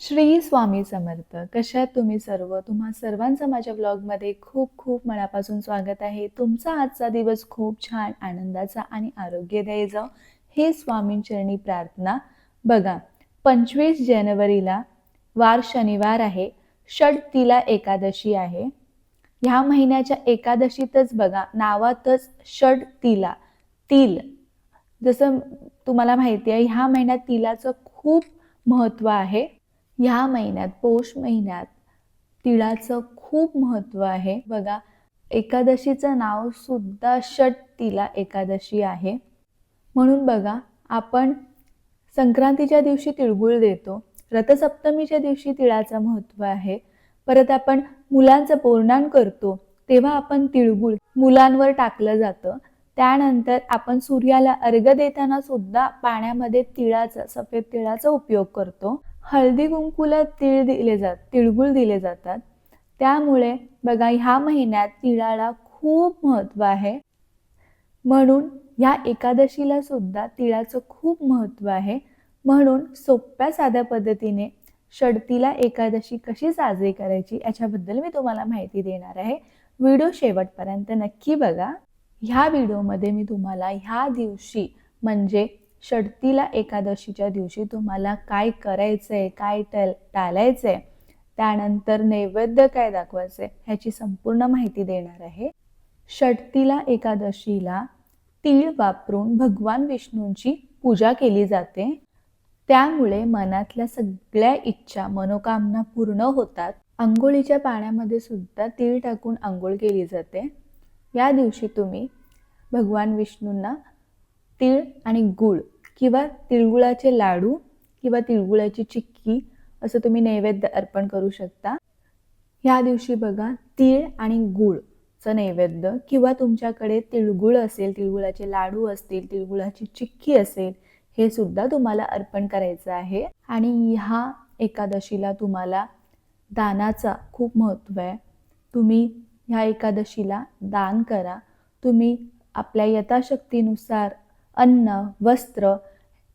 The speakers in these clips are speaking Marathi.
श्री स्वामी समर्थ कशा तुम्ही सर्व? तुम्हा सर्वांचं माझ्या ब्लॉगमध्ये खूप खूप मनापासून स्वागत आहे. तुमचा आजचा दिवस खूप छान आनंदाचा आणि आरोग्यदायी जाओ हे स्वामींचरणी प्रार्थना. बघा पंचवीस जानेवारीला वार शनिवार आहे. षडतिला एकादशी आहे. ह्या महिन्याच्या एकादशीतच बघा नावातच षडतिला तिल. जसं तुम्हाला माहिती आहे ह्या महिन्यात तिलाचं खूप महत्त्व आहे. ह्या महिन्यात पौष महिन्यात तिळाचं खूप महत्त्व आहे. बघा एकादशीचं नाव सुद्धा षट तिला एकादशी आहे. म्हणून बघा आपण संक्रांतीच्या दिवशी तिळगुळ देतो. रथसप्तमीच्या दिवशी तिळाचं महत्त्व आहे. परत आपण मुलांचं पौर्णान करतो तेव्हा आपण तिळगुळ मुलांवर टाकलं जातं. त्यानंतर आपण सूर्याला अर्घ देताना सुद्धा पाण्यामध्ये तिळाचा सफेद तिळाचा उपयोग करतो. हळदी कुंकूला तिळ दिले जात तिळगुळ दिले जातात. त्यामुळे बघा ह्या महिन्यात तिळाला खूप महत्त्व आहे. म्हणून ह्या एकादशीला सुद्धा तिळाचं खूप महत्त्व आहे. म्हणून सोप्या साध्या पद्धतीने षडतीला एकादशी कशी साजरी करायची याच्याबद्दल मी तुम्हाला माहिती देणार आहे. व्हिडिओ शेवटपर्यंत नक्की बघा. ह्या व्हिडिओमध्ये मी तुम्हाला ह्या दिवशी म्हणजे षडतीला एकादशीच्या दिवशी तुम्हाला काय करायचं आहे काय टल टालायचं आहे त्यानंतर नैवेद्य काय दाखवायचं आहे ह्याची संपूर्ण माहिती देणार आहे. षडतीला एकादशीला तीळ वापरून भगवान विष्णूंची पूजा केली जाते. त्यामुळे मनातल्या सगळ्या इच्छा मनोकामना पूर्ण होतात. आंघोळीच्या पाण्यामध्ये सुद्धा तीळ टाकून आंघोळ केली जाते. या दिवशी तुम्ही भगवान विष्णूंना तीळ आणि गूळ किंवा तिळगुळाचे लाडू किंवा तिळगुळाची चिक्की असं तुम्ही नैवेद्य अर्पण करू शकता. ह्या दिवशी बघा तीळ आणि गूळचं नैवेद्य किंवा तुमच्याकडे तिळगुळ असेल तिळगुळाचे लाडू असतील तिळगुळाची चिक्की असेल हे सुद्धा तुम्हाला अर्पण करायचं आहे. आणि ह्या एकादशीला तुम्हाला दानाचा खूप महत्त्व आहे. तुम्ही ह्या एकादशीला दान करा. तुम्ही आपल्या यथाशक्तीनुसार अन्न वस्त्र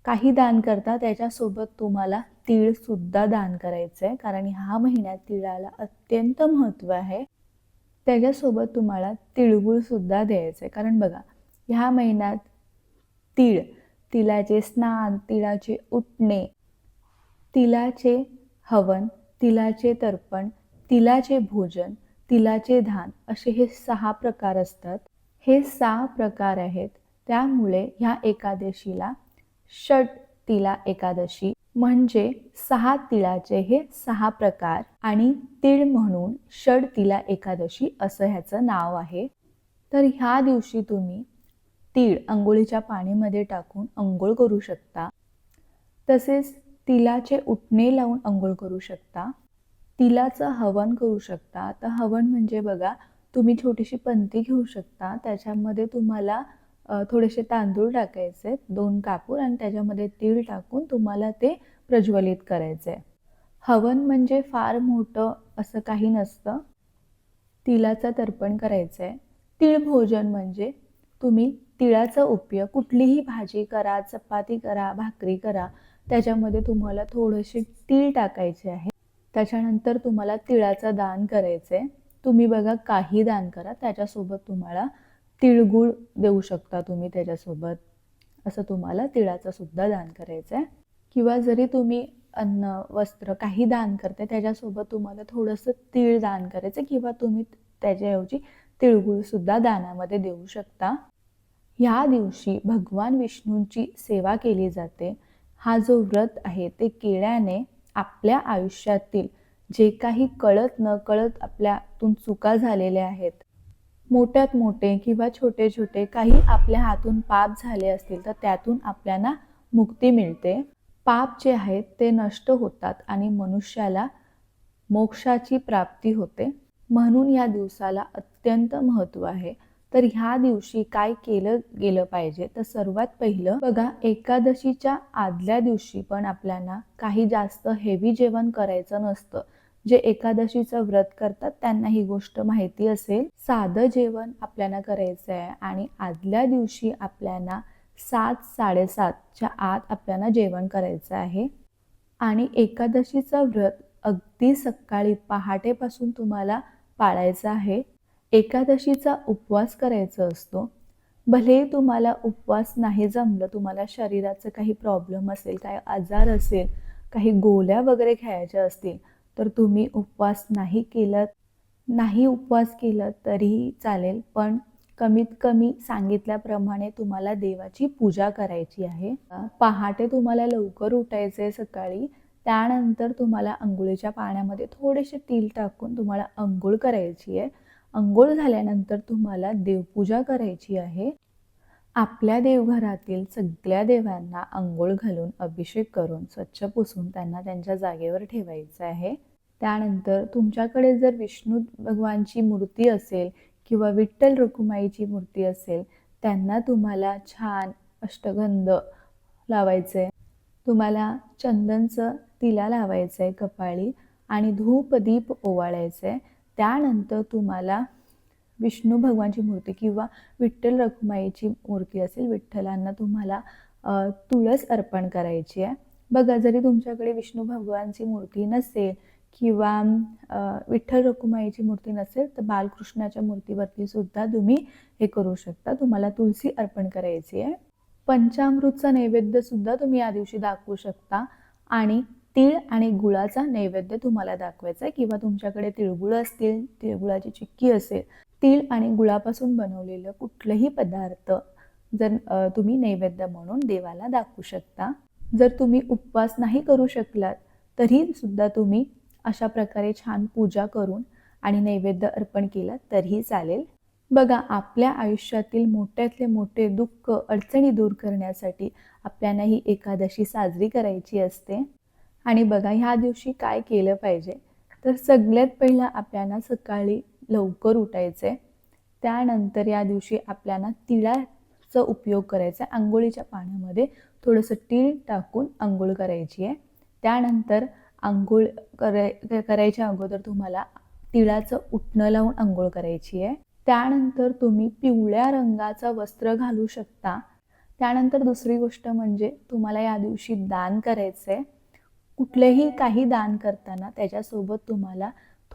काही दान करता त्याच्यासोबत तुम्हाला तीळसुद्धा दान करायचं आहे कारण ह्या महिन्यात तिळाला अत्यंत महत्त्व आहे. त्याच्यासोबत तुम्हाला तिळगुळसुद्धा द्यायचं आहे कारण बघा ह्या महिन्यात तीळ तिळाचे स्नान तिळाचे उठणे तिळाचे हवन तिळाचे तर्पण तिळाचे भोजन तिळाचे धान असे हे सहा प्रकार असतात. हे सहा प्रकार आहेत. त्यामुळे ह्या एकादशीला षट तिला एकादशी म्हणजे सहा तिळाचे हे सहा प्रकार आणि तीळ म्हणून षड तिला एकादशी असं ह्याचं नाव आहे. तर ह्या दिवशी तुम्ही तीळ अंघोळीच्या पाण्यामध्ये टाकून अंघोळ करू शकता. तसेच तिलाचे उठणे लावून अंघोळ करू शकता. तिलाचं हवन करू शकता. आता हवन म्हणजे बघा तुम्ही छोटीशी पंती घेऊ शकता. त्याच्यामध्ये तुम्हाला थोडेसे तांदूळ टाकायचे दोन कापूर आणि त्याच्यामध्ये तीळ टाकून तुम्हाला ते प्रज्वलित करायचे हवन म्हणजे फार मोठं असं काही नसतं. तिळाचं तर्पण करायचं आहे तिळ भोजन म्हणजे तुम्ही तिळाचा उपयोग कुठलीही भाजी करा चपाती करा भाकरी करा त्याच्यामध्ये तुम्हाला थोडेसे तीळ टाकायचे आहे. त्याच्यानंतर तुम्हाला तिळाचं दान करायचं आहे तुम्ही बघा काही दान करा त्याच्यासोबत तुम्हाला तिळगुळ देऊ शकता तुम्ही त्याच्यासोबत. असं तुम्हाला तिळाचं सुद्धा दान करायचं आहे किंवा जरी तुम्ही अन्न वस्त्र काही दान करते त्याच्यासोबत तुम्हाला थोडंसं तीळ दान करायचं किंवा तुम्ही त्याच्याऐवजी तिळगुळसुद्धा दानामध्ये देऊ शकता. ह्या दिवशी भगवान विष्णूंची सेवा केली जाते. हा जो व्रत आहे ते केल्याने आपल्या आयुष्यातील जे काही कळत न कळत आपल्यातून चुका झालेल्या आहेत मोठ्यात मोठे किंवा छोटे छोटे काही आपल्या हातून पाप झाले असतील तर त्यातून आपल्याला मुक्ती मिळते. पाप जे आहेत ते नष्ट होतात आणि मनुष्याला मोक्षाची प्राप्ती होते. म्हणून या दिवसाला अत्यंत महत्त्व आहे. तर ह्या दिवशी काय केलं गेलं पाहिजे? तर सर्वात पहिलं बघा एकादशीच्या आदल्या दिवशी पण आपल्याला काही जास्त हेवी जेवण करायचं नसतं. जे एकादशीचं व्रत करतात त्यांना ही गोष्ट माहिती असेल. साधं जेवण आपल्याला करायचं आहे आणि आदल्या दिवशी आपल्याला सात साडेसातच्या आत आपल्याला जेवण करायचं आहे. आणि एकादशीचं व्रत अगदी सकाळी पहाटेपासून तुम्हाला पाळायचं आहे. एकादशीचा उपवास करायचा असतो. भले तुम्हाला उपवास नाही जमलं तुम्हाला शरीराचं काही प्रॉब्लेम असेल काही आजार असेल काही गोळ्या वगैरे घ्यायच्या असतील तर तुम्ही उपवास नाही केलं नाही उपवास केलं तरीही चालेल. पण कमीत कमी सांगितल्याप्रमाणे तुम्हाला देवाची पूजा करायची आहे. पहाटे तुम्हाला लवकर उठायचे सकाळी. त्यानंतर तुम्हाला अंघोळीच्या पाण्यामध्ये थोडेसे तील टाकून तुम्हाला अंघोळ करायची आहे. अंघोळ झाल्यानंतर तुम्हाला देवपूजा करायची आहे. आपल्या देवघरातील सगळ्या देवांना अंघोळ घालून अभिषेक करून स्वच्छ पुसून त्यांना त्यांच्या जागेवर ठेवायचं आहे. त्यानंतर तुमच्याकडे जर विष्णू भगवानची मूर्ती असेल किंवा विठ्ठल रुक्माईची मूर्ती असेल त्यांना तुम्हाला छान अष्टगंध लावायचं आहे तुम्हाला चंदनचं तिला लावायचं आहे कपाळी आणि धूप दीप ओवाळायचं आहे त्यानंतर तुम्हाला विष्णू भगवानची मूर्ती किंवा विठ्ठल रखुमाईची मूर्ती असेल विठ्ठलांना तुम्हाला तुळस अर्पण करायची आहे. बघा जरी तुमच्याकडे विष्णू भगवानची मूर्ती नसेल किंवा विठ्ठल रखुमाईची मूर्ती नसेल तर बालकृष्णाच्या मूर्तीवरती सुद्धा तुम्ही हे करू शकता. तुम्हाला तुलसी अर्पण करायची आहे. पंचामृतचा नैवेद्य सुद्धा तुम्ही या दिवशी दाखवू शकता आणि तीळ आणि गुळाचा नैवेद्य तुम्हाला दाखवायचा आहे. किंवा तुमच्याकडे तिळगुळ असतील तिळगुळाची चिक्की असेल तीळ आणि गुळापासून बनवलेलं कुठलंही पदार्थ जर तुम्ही नैवेद्य म्हणून देवाला दाखवू शकता. जर तुम्ही उपवास नाही करू शकलात तरी सुद्धा तुम्ही अशा प्रकारे छान पूजा करून आणि नैवेद्य अर्पण केलं तरीही चालेल. बघा आपल्या आयुष्यातील मोठ्यातले मोठे दुःख अडचणी दूर करण्यासाठी आपल्याला ही एकादशी साजरी करायची असते. आणि बघा ह्या दिवशी काय केलं पाहिजे? तर सगळ्यात पहिलं आपल्याला सकाळी लवकर उठायचं. आहे त्यानंतर या दिवशी आपल्याला तिळाचा उपयोग करायचा. आहे आंघोळीच्या पाण्यामध्ये थोडंसं तीळ टाकून आंघोळ करायची आहे. त्यानंतर आंघोळ कराय करायच्या अगोदर तुम्हाला तिळाचं उठणं लावून आंघोळ करायची आहे. त्यानंतर तुम्ही पिवळ्या रंगाचं वस्त्र घालू शकता. त्यानंतर दुसरी गोष्ट म्हणजे तुम्हाला या दिवशी दान करायचं आहे कुठलेही काही दान करताना त्याच्यासोबत तुम्हाला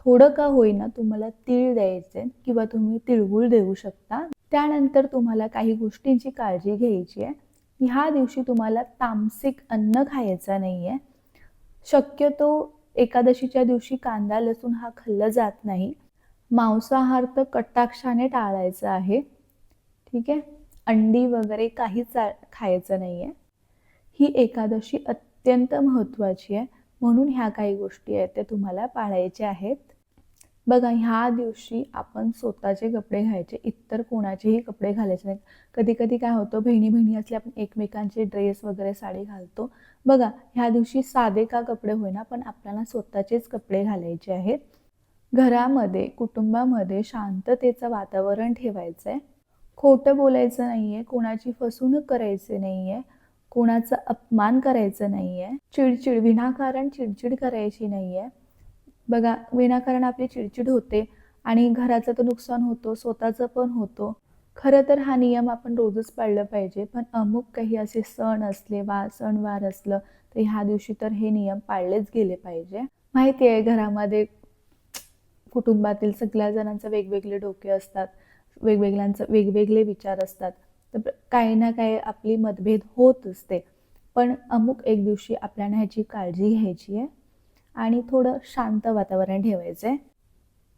थोडं का होईना तुम्हाला तीळ द्यायचे किंवा तुम्ही तिळगुळ देऊ शकता. त्यानंतर तुम्हाला काही गोष्टींची काळजी घ्यायची आहे. ह्या दिवशी तुम्हाला तामसिक अन्न खायचं नाही आहे शक्यतो एकादशीच्या दिवशी कांदा लसूण हा खाल्ला जात नाही. मांसाहार तर कटाक्षाने टाळायचा आहे. ठीक आहे? अंडी वगैरे काहीच खायचं नाही आहे ही एकादशी अत्यंत महत्त्वाची आहे. म्हणून ह्या काही गोष्टी आहेत त्या तुम्हाला पाळायच्या आहेत. बघा ह्या दिवशी आपण स्वतःचे कपडे घ्यायचे इतर कोणाचेही कपडे घालायचे नाहीत. कधी कधी काय होतं बहिणी बहिणी असले आपण एकमेकांचे ड्रेस वगैरे साडी घालतो. बघा ह्या दिवशी साधे का कपडे होईना पण आपल्याला स्वतःचेच कपडे घालायचे आहेत. घरामध्ये कुटुंबामध्ये शांततेचं वातावरण ठेवायचं आहे खोटं बोलायचं नाही आहे कोणाची फसवणूक करायची नाही आहे कोणाचा अपमान करायचं नाही आहे चिडचिड विनाकारण चिडचिड करायची नाही आहे बघा विनाकारण आपली चिडचिड होते आणि घराचं तर नुकसान होतो स्वतःचं पण होतो. खरं तर हा नियम आपण रोजच पाळलं पाहिजे पण अमुक काही असे सण असले वा सणवार असलं तर ह्या दिवशी तर हे नियम पाळलेच गेले पाहिजे. माहिती आहे घरामध्ये कुटुंबातील सगळ्या जणांचं वेगवेगळे डोके असतात वेगवेगळ्यांचं वेगवेगळे विचार असतात. तर काही ना काही आपली मतभेद होत असते. पण अमुक एक दिवशी आपल्याला ह्याची काळजी घ्यायची आहे. आणि थोडं शांत वातावरण ठेवायचं आहे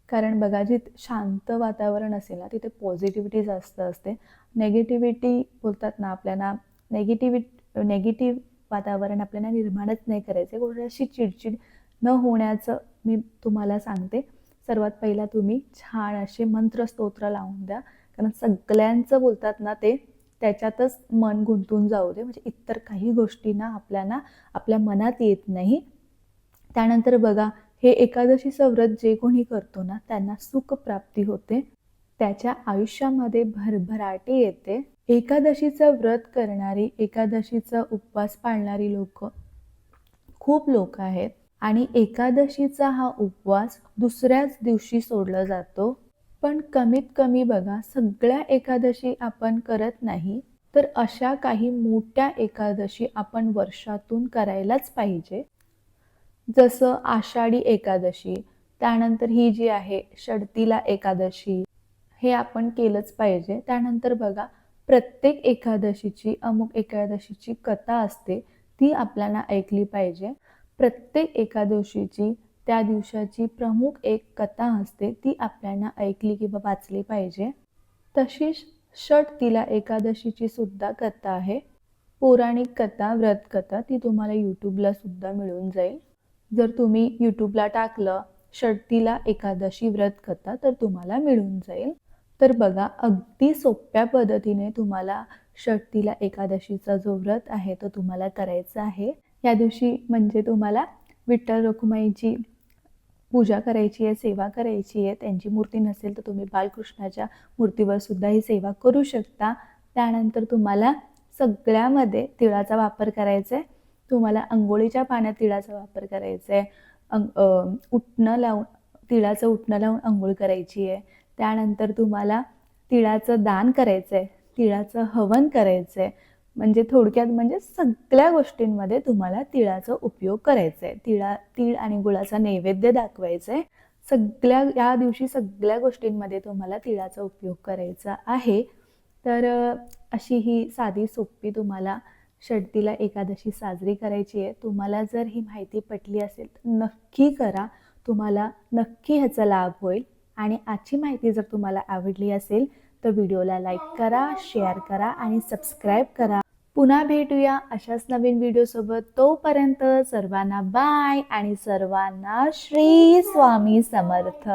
कारण बघा जिथे शांत वातावरण असेल ना तिथे पॉझिटिव्हिटी जास्त असते. नेगेटिव्हिटी बोलतात ना आपल्याला नेगेटिव्हि नेगेटिव्ह वातावरण आपल्याला निर्माणच नाही करायचं आहे अशी चिडचिड न होण्याचं मी तुम्हाला सांगते. सर्वात पहिला तुम्ही छान असे मंत्र स्तोत्र लावून द्या. कारण सगळ्यांचं बोलतात ना ते त्याच्यातच मन गुंतून जाऊ दे. म्हणजे इतर काही गोष्टींना आपल्याला आपल्या मनात येत नाही. त्यानंतर बघा हे एकादशीचं व्रत जे कोणी करतो ना त्यांना सुख प्राप्ती होते. त्याच्या आयुष्यामध्ये भरभराटी येते. एकादशीचं व्रत करणारी एकादशीचा उपवास पाळणारी लोक खूप लोक आहेत. आणि एकादशीचा हा उपवास दुसऱ्याच दिवशी सोडला जातो. पण कमीत कमी बघा सगळ्या एकादशी आपण करत नाही तर अशा काही मोठ्या एकादशी आपण वर्षातून करायलाच पाहिजे. जसं आषाढी एकादशी त्यानंतर ही जी आहे षडतीला एकादशी हे आपण केलंच पाहिजे. त्यानंतर बघा प्रत्येक एकादशीची अमुक एकादशीची कथा असते ती आपल्याला ऐकली पाहिजे. प्रत्येक एकादशीची त्या दिवसाची प्रमुख एक कथा असते ती आपल्याला ऐकली किंवा वाचली पाहिजे. तशीच षट तिला एकादशीची सुद्धा कथा आहे. पौराणिक कथा व्रत कथा ती तुम्हाला यूट्यूबला सुद्धा मिळून जाईल. जर तुम्ही यूट्यूबला टाकलं षटतीला एकादशी व्रत कथा तर तुम्हाला मिळून जाईल. तर बघा अगदी सोप्या पद्धतीने तुम्हाला षटतीला एकादशीचा जो व्रत आहे तो तुम्हाला करायचा आहे. या दिवशी म्हणजे तुम्हाला विठ्ठल रखुमाईची पूजा करायची आहे सेवा करायची आहे त्यांची मूर्ती नसेल तर तुम्ही बालकृष्णाच्या मूर्तीवर सुद्धा ही सेवा करू शकता. त्यानंतर तुम्हाला सगळ्यामध्ये तिळाचा वापर करायचा आहे. तुम्हाला अंघोळीच्या पाण्यात तिळाचा वापर करायचा आहे. अंग उठणं उटणं लावून तिळाचं उटणं लावून अंघोळ करायची आहे. त्यानंतर तुम्हाला तिळाचं दान करायचं आहे. तिळाचं हवन करायचं आहे. म्हणजे थोडक्यात म्हणजे सगळ्या गोष्टींमध्ये तुम्हाला तिळाचा उपयोग करायचा आहे. तिळा तीळ आणि गुळाचा नैवेद्य दाखवायचा आहे. सगळ्या या दिवशी सगळ्या गोष्टींमध्ये तुम्हाला तिळाचा उपयोग करायचा आहे. तर अशी ही साधी सोपी तुम्हाला षडतीला एकादशी साजरी करायची आहे. तुम्हाला जर ही माहिती पटली असेल तर नक्की करा. तुम्हाला नक्की ह्याचा लाभ होईल. आणि आजची माहिती जर तुम्हाला आवडली असेल तर व्हिडिओला लाईक करा शेअर करा आणि सबस्क्राईब करा. पुन्हा भेटूया अशाच नवीन व्हिडिओसोबत तोपर्यंत सर्वांना बाय आणि सर्वांना श्री स्वामी समर्थ.